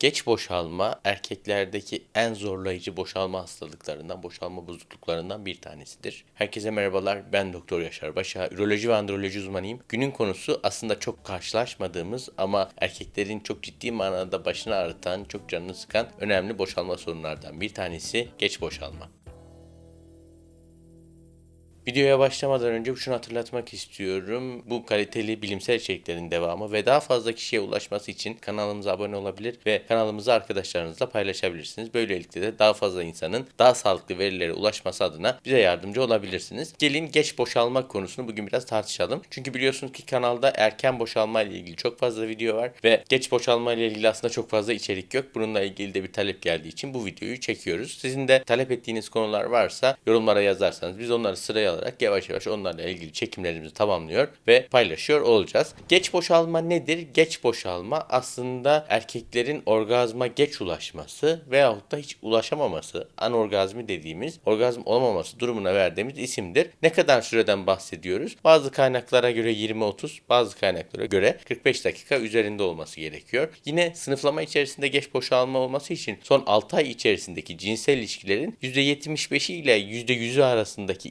Geç boşalma erkeklerdeki en zorlayıcı boşalma hastalıklarından, boşalma bozukluklarından bir tanesidir. Herkese merhabalar. Ben Doktor Yaşar Başa. Üroloji ve androloji uzmanıyım. Günün konusu aslında çok karşılaşmadığımız ama erkeklerin çok ciddi manada başını ağrıtan, çok canını sıkan önemli boşalma sorunlardan bir tanesi geç boşalma. Videoya başlamadan önce şunu hatırlatmak istiyorum. Bu kaliteli bilimsel içeriklerin devamı ve daha fazla kişiye ulaşması için kanalımıza abone olabilir ve kanalımızı arkadaşlarınızla paylaşabilirsiniz. Böylelikle de daha fazla insanın daha sağlıklı verilere ulaşması adına bize yardımcı olabilirsiniz. Gelin geç boşalma konusunu bugün biraz tartışalım. Çünkü biliyorsunuz ki kanalda erken boşalma ile ilgili çok fazla video var ve geç boşalma ile ilgili aslında çok fazla içerik yok. Bununla ilgili de bir talep geldiği için bu videoyu çekiyoruz. Sizin de talep ettiğiniz konular varsa yorumlara yazarsanız biz onları sıraya alarak yavaş yavaş onlarla ilgili çekimlerimizi tamamlıyor ve paylaşıyor olacağız. Geç boşalma nedir? Geç boşalma aslında erkeklerin orgazma geç ulaşması veyahut da hiç ulaşamaması, anorgazmi dediğimiz orgazm olamaması durumuna verdiğimiz isimdir. Ne kadar süreden bahsediyoruz? Bazı kaynaklara göre 20-30, bazı kaynaklara göre 45 dakika üzerinde olması gerekiyor. Yine sınıflama içerisinde geç boşalma olması için son 6 ay içerisindeki cinsel ilişkilerin %75'i ile %100'ü arasındaki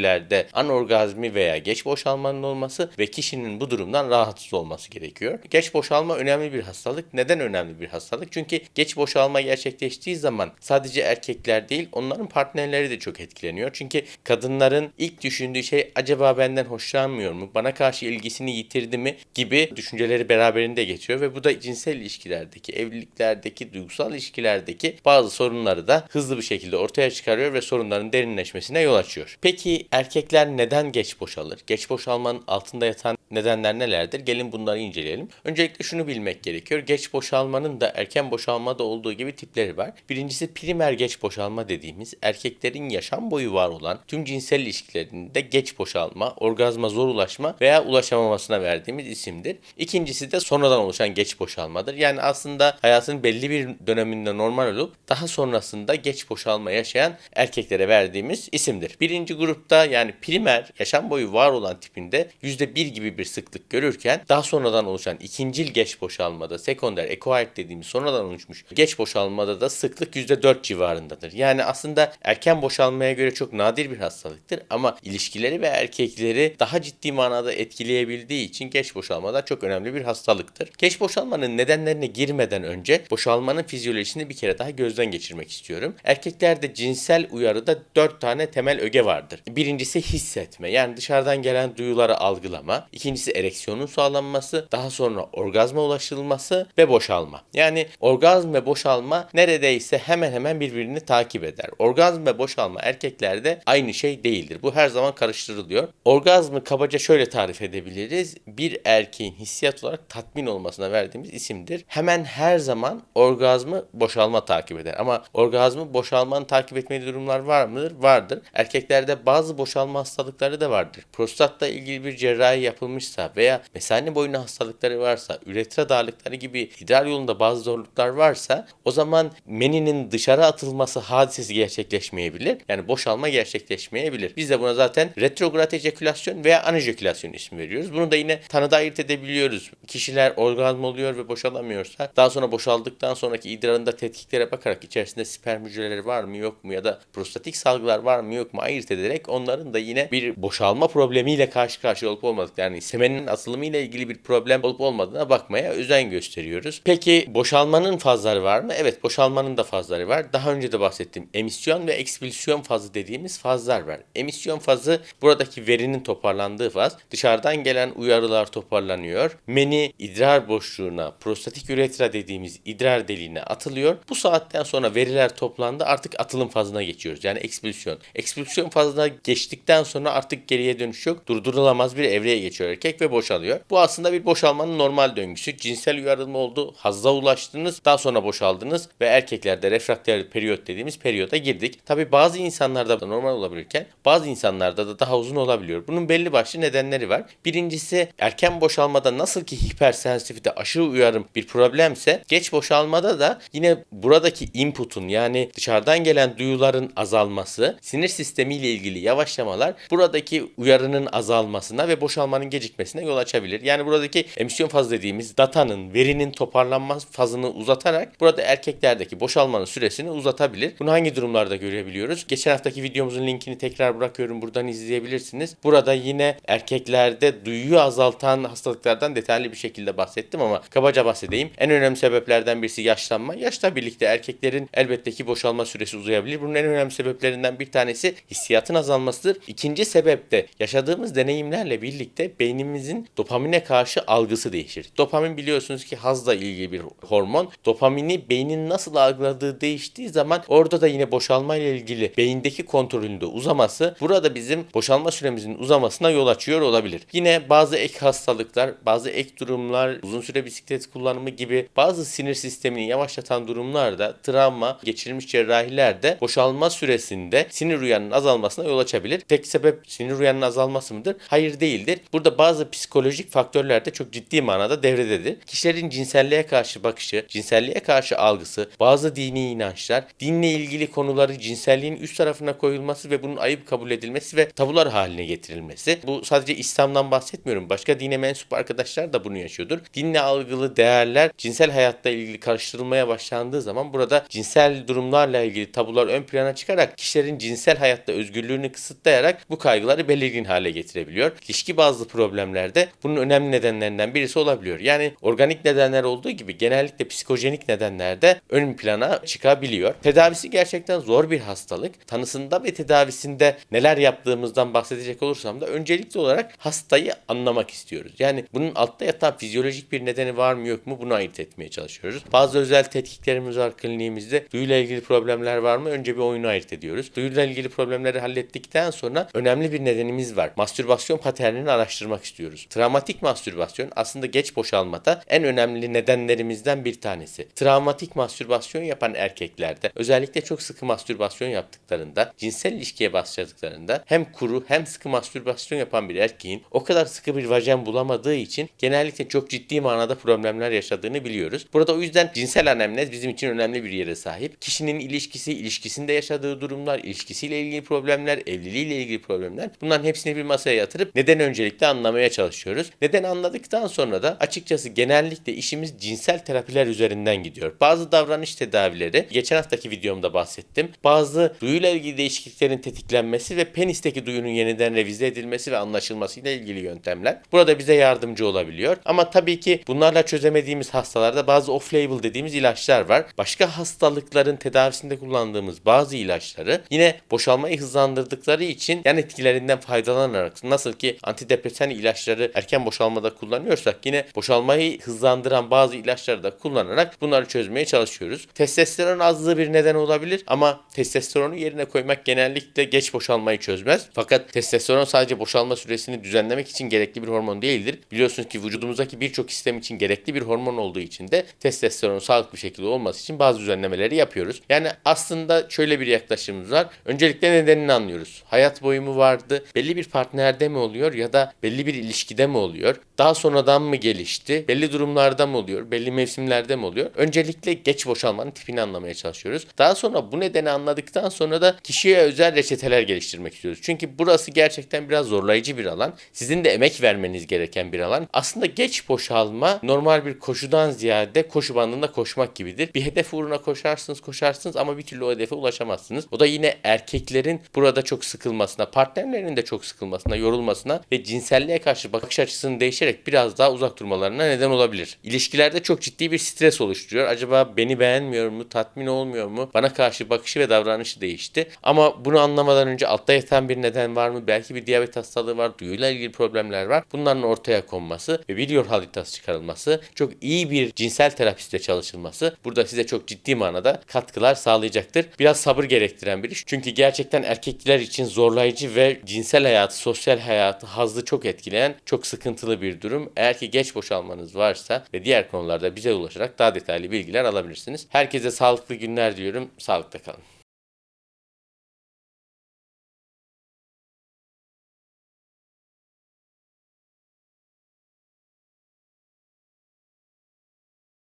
ilişkilerde anorgazmi veya geç boşalmanın olması ve kişinin bu durumdan rahatsız olması gerekiyor. Geç boşalma önemli bir hastalık. Neden önemli bir hastalık? Çünkü geç boşalma gerçekleştiği zaman sadece erkekler değil onların partnerleri de çok etkileniyor. Çünkü kadınların ilk düşündüğü şey acaba benden hoşlanmıyor mu? Bana karşı ilgisini yitirdi mi? gibi düşünceleri beraberinde geçiyor ve bu da cinsel ilişkilerdeki, evliliklerdeki, duygusal ilişkilerdeki bazı sorunları da hızlı bir şekilde ortaya çıkarıyor ve sorunların derinleşmesine yol açıyor. Peki erkekler neden geç boşalır? Geç boşalmanın altında yatan nedenler nelerdir? Gelin bunları inceleyelim. Öncelikle şunu bilmek gerekiyor. Geç boşalmanın da erken boşalmada olduğu gibi tipleri var. Birincisi primer geç boşalma dediğimiz erkeklerin yaşam boyu var olan tüm cinsel ilişkilerinde geç boşalma, orgazma zor ulaşma veya ulaşamamasına verdiğimiz isimdir. İkincisi de sonradan oluşan geç boşalmadır. Yani aslında hayatın belli bir döneminde normal olup daha sonrasında geç boşalma yaşayan erkeklere verdiğimiz isimdir. Birinci grupta yani primer yaşam boyu var olan tipinde %1 gibi bir sıklık görürken daha sonradan oluşan ikincil geç boşalmada sekonder acquired dediğimiz sonradan oluşmuş geç boşalmada da sıklık %4 civarındadır. Yani aslında erken boşalmaya göre çok nadir bir hastalıktır ama ilişkileri ve erkekleri daha ciddi manada etkileyebildiği için geç boşalmada çok önemli bir hastalıktır. Geç boşalmanın nedenlerine girmeden önce boşalmanın fizyolojisini bir kere daha gözden geçirmek istiyorum. Erkeklerde cinsel uyarıda 4 tane temel öge vardır. Birincisi hissetme yani dışarıdan gelen duyuları algılama. İkincisi ereksiyonun sağlanması. Daha sonra orgazma ulaşılması ve boşalma. Yani orgazm ve boşalma neredeyse hemen hemen birbirini takip eder. Orgazm ve boşalma erkeklerde aynı şey değildir. Bu her zaman karıştırılıyor. Orgazmı kabaca şöyle tarif edebiliriz. Bir erkeğin hissiyat olarak tatmin olmasına verdiğimiz isimdir. Hemen her zaman orgazmı boşalma takip eder. Ama orgazmı boşalmanın takip etmediği durumlar var mıdır? Vardır. Erkeklerde bazı boşalma hastalıkları da vardır. Prostatla ilgili bir cerrahi yapılmışsa veya mesane boynu hastalıkları varsa, üretra darlıkları gibi idrar yolunda bazı zorluklar varsa o zaman meninin dışarı atılması hadisesi gerçekleşmeyebilir. Yani boşalma gerçekleşmeyebilir. Biz de buna zaten retrograd ejekülasyon veya anejekülasyon ismi veriyoruz. Bunu da yine tanıda ayırt edebiliyoruz. Kişiler orgazm oluyor ve boşalamıyorsa daha sonra boşaldıktan sonraki idrarında tetkiklere bakarak içerisinde sperm hücreleri var mı yok mu ya da prostatik salgılar var mı yok mu ayırt ederek onların da yine bir boşalma problemiyle karşı karşıya olup olmadık yani semenin atılımı ile ilgili bir problem olup olmadığına bakmaya özen gösteriyoruz. Peki boşalmanın fazları var mı? Evet boşalmanın da fazları var. Daha önce de bahsettim. Emisyon ve ekspülsiyon fazı dediğimiz fazlar var. Emisyon fazı buradaki verinin toparlandığı faz. Dışarıdan gelen uyarılar toparlanıyor. Meni idrar boşluğuna, prostatik üretra dediğimiz idrar deliğine atılıyor. Bu saatten sonra veriler toplandı. Artık atılım fazına geçiyoruz. Yani ekspülsiyon. Ekspülsiyon fazına geçtikten sonra artık geriye dönüş yok. Durdurulamaz bir evreye geçiyor erkek ve boşalıyor. Bu aslında bir boşalmanın normal döngüsü. Cinsel uyarılma oldu. Hazza ulaştınız. Daha sonra boşaldınız ve erkeklerde refrakter periyot dediğimiz periyoda girdik. Tabi bazı insanlarda da normal olabilirken bazı insanlarda da daha uzun olabiliyor. Bunun belli başlı nedenleri var. Birincisi erken boşalmada nasıl ki hipersensitivite aşırı uyarım bir problemse geç boşalmada da yine buradaki inputun yani dışarıdan gelen duyuların azalması sinir sistemiyle ilgili yavaş yavaşlamalar buradaki uyarının azalmasına ve boşalmanın gecikmesine yol açabilir. Yani buradaki emisyon fazı dediğimiz datanın, verinin toparlanma fazını uzatarak burada erkeklerdeki boşalmanın süresini uzatabilir. Bunu hangi durumlarda görebiliyoruz? Geçen haftaki videomuzun linkini tekrar bırakıyorum. Buradan izleyebilirsiniz. Burada yine erkeklerde duyuyu azaltan hastalıklardan detaylı bir şekilde bahsettim ama kabaca bahsedeyim. En önemli sebeplerden birisi yaşlanma. Yaşla birlikte erkeklerin elbette ki boşalma süresi uzayabilir. Bunun en önemli sebeplerinden bir tanesi hissiyatın azalmasıdır. İkinci sebep de yaşadığımız deneyimlerle birlikte beynimizin dopamine karşı algısı değişir. Dopamin biliyorsunuz ki hazla ilgili bir hormon. Dopamini beynin nasıl algıladığı değiştiği zaman orada da yine boşalma ile ilgili beyindeki kontrolünde uzaması burada bizim boşalma süremizin uzamasına yol açıyor olabilir. Yine bazı ek hastalıklar, bazı ek durumlar, uzun süre bisiklet kullanımı gibi bazı sinir sistemini yavaşlatan durumlarda travma, geçirilmiş cerrahilerde boşalma süresinde sinir uyanının azalmasına yol açabilir. Tek sebep sinir uyanının azalması mıdır? Hayır değildir. Burada bazı psikolojik faktörler de çok ciddi manada devrededir. Kişilerin cinselliğe karşı bakışı, cinselliğe karşı algısı, bazı dini inançlar, dinle ilgili konuları cinselliğin üst tarafına koyulması ve bunun ayıp kabul edilmesi ve tabular haline getirilmesi. Bu sadece İslam'dan bahsetmiyorum. Başka dine mensup arkadaşlar da bunu yaşıyordur. Dinle algılı değerler cinsel hayatta ilgili karıştırılmaya başlandığı zaman burada cinsel durumlarla ilgili tabular ön plana çıkarak kişilerin cinsel hayatta özgürlüğünü kısıtlayarak bu kaygıları belirgin hale getirebiliyor. İlişki bazlı problemlerde bunun önemli nedenlerinden birisi olabiliyor. Yani organik nedenler olduğu gibi genellikle psikojenik nedenler de ön plana çıkabiliyor. Tedavisi gerçekten zor bir hastalık. Tanısında ve tedavisinde neler yaptığımızdan bahsedecek olursam da öncelikli olarak hastayı anlamak istiyoruz. Yani bunun altta yatan fizyolojik bir nedeni var mı yok mu bunu ayırt etmeye çalışıyoruz. Bazı özel tetkiklerimiz var kliniğimizde. Duyuyla ilgili problemler var mı? Önce bir oyunu ayırt ediyoruz. Duyuyla ilgili problemleri hallettikten sonra önemli bir nedenimiz var. Mastürbasyon paternini araştırmak istiyoruz. Travmatik mastürbasyon aslında geç boşalmada en önemli nedenlerimizden bir tanesi. Travmatik mastürbasyon yapan erkeklerde özellikle çok sıkı mastürbasyon yaptıklarında, cinsel ilişkiye başladıklarında hem kuru hem sıkı mastürbasyon yapan bir erkeğin o kadar sıkı bir vajen bulamadığı için genellikle çok ciddi manada problemler yaşadığını biliyoruz. Burada o yüzden cinsel anemnez bizim için önemli bir yere sahip. Kişinin ilişkisi, ilişkisinde yaşadığı durumlar, ilişkisiyle ilgili problemler, evliliğiyle ilgili problemler bunların hepsini bir masaya yatırıp neden öncelikle anlamaya çalışıyoruz. Neden anladıktan sonra da açıkçası genellikle işimiz cinsel terapiler üzerinden gidiyor. Bazı davranış tedavileri, geçen haftaki videomda bahsettim. Bazı duyuyla ilgili değişikliklerin tetiklenmesi ve penisteki duyunun yeniden revize edilmesi ve anlaşılmasıyla ilgili yöntemler. Burada bize yardımcı olabiliyor. Ama tabii ki bunlarla çözemediğimiz hastalarda bazı off-label dediğimiz ilaçlar var. Başka hastalıkların tedavisinde kullandığımız bazı ilaçları yine boşalmayı hızlandırdıkları için yan etkilerinden faydalanarak nasıl ki antidepresan ilaçları erken boşalmada kullanıyorsak yine boşalmayı hızlandıran bazı ilaçları da kullanarak bunları çözmeye çalışıyoruz. Testosteron azlığı bir neden olabilir ama testosteronu yerine koymak genellikle geç boşalmayı çözmez. Fakat testosteron sadece boşalma süresini düzenlemek için gerekli bir hormon değildir. Biliyorsunuz ki vücudumuzdaki birçok sistem için gerekli bir hormon olduğu için de testosteron sağlıklı bir şekilde olması için bazı düzenlemeleri yapıyoruz. Yani aslında şöyle bir yaklaşımımız var. Öncelikle nedenini anlıyoruz. Hayat boyu mu vardı? Belli bir partnerde mi oluyor ya da belli bir ilişkide mi oluyor? Daha sonradan mı gelişti? Belli durumlarda mı oluyor? Belli mevsimlerde mi oluyor? Öncelikle geç boşalmanın tipini anlamaya çalışıyoruz. Daha sonra bu nedeni anladıktan sonra da kişiye özel reçeteler geliştirmek istiyoruz. Çünkü burası gerçekten biraz zorlayıcı bir alan. Sizin de emek vermeniz gereken bir alan. Aslında geç boşalma normal bir koşudan ziyade koşu bandında koşmak gibidir. Bir hedef uğruna koşarsınız koşarsınız ama bir türlü o hedefe ulaşamazsınız. O da yine erkeklerin burada çok sıkılmasına, partnerlerinin de çok sıkılmasına, yorulmasına ve cinselliğe karşı bakış açısını değişerek biraz daha uzak durmalarına neden olabilir. İlişkilerde çok ciddi bir stres oluşturuyor. Acaba beni beğenmiyor mu, tatmin olmuyor mu? Bana karşı bakışı ve davranışı değişti. Ama bunu anlamadan önce altta yatan bir neden var mı? Belki bir diyabet hastalığı var, duyuyla ilgili problemler var. Bunların ortaya konması ve bir yol haritası çıkarılması, çok iyi bir cinsel terapistle çalışılması burada size çok ciddi manada katkılar sağlayacaktır. Biraz sabır gerektiren bir iş. Çünkü gerçekten erkekler için zorlayıcı ve cinsel hayatı, sosyal hayatı, hazzı çok etkileyen çok sıkıntılı bir durum. Eğer ki geç boşalmanız varsa ve diğer konularda bize ulaşarak daha detaylı bilgiler alabilirsiniz. Herkese sağlıklı günler diyorum. Sağlıkta kalın.